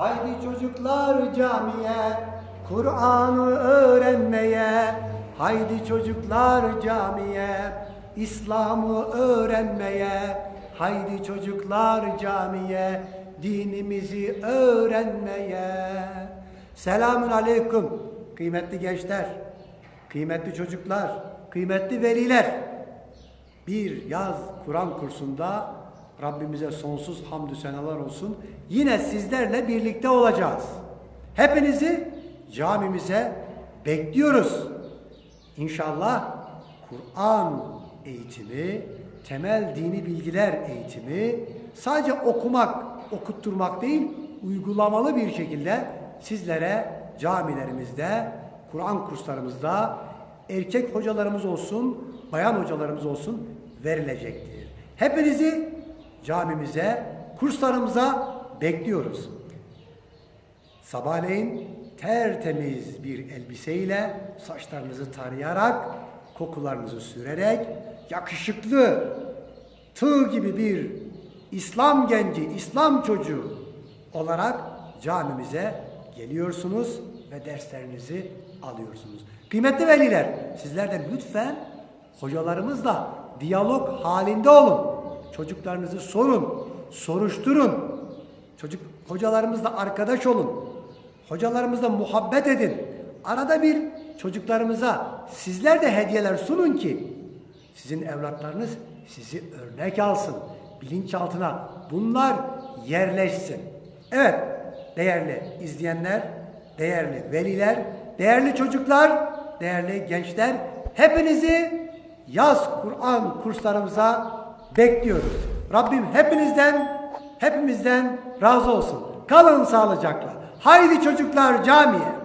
Haydi çocuklar camiye, Kur'an'ı öğrenmeye. Haydi çocuklar camiye, İslam'ı öğrenmeye. Haydi çocuklar camiye, dinimizi öğrenmeye. Selamun aleyküm kıymetli gençler, kıymetli çocuklar, kıymetli veliler. Bir yaz Kur'an kursunda Rabbimize sonsuz hamdü senalar olsun. Yine sizlerle birlikte olacağız. Hepinizi camimize bekliyoruz. İnşallah Kur'an eğitimi, temel dini bilgiler eğitimi sadece okumak, okutturmak değil, uygulamalı bir şekilde sizlere camilerimizde, Kur'an kurslarımızda erkek hocalarımız olsun, bayan hocalarımız olsun verilecektir. Hepinizi camimize, kurslarımıza bekliyoruz. Sabahleyin tertemiz bir elbiseyle saçlarınızı tarayarak, kokularınızı sürerek yakışıklı, tığ gibi bir İslam genci, İslam çocuğu olarak camimize geliyorsunuz ve derslerinizi alıyorsunuz. Kıymetli veliler, sizler de lütfen hocalarımızla diyalog halinde olun. Çocuklarınızı sorun, soruşturun. Çocuk hocalarımızla arkadaş olun. Hocalarımızla muhabbet edin. Arada bir çocuklarımıza sizler de hediyeler sunun ki sizin evlatlarınız sizi örnek alsın. Bilinçaltına bunlar yerleşsin. Evet değerli izleyenler, değerli veliler, değerli çocuklar, değerli gençler hepinizi yaz Kur'an kurslarımıza bekliyoruz. Rabbim hepinizden, hepimizden razı olsun. Kalın sağlıcakla. Haydi çocuklar camiye.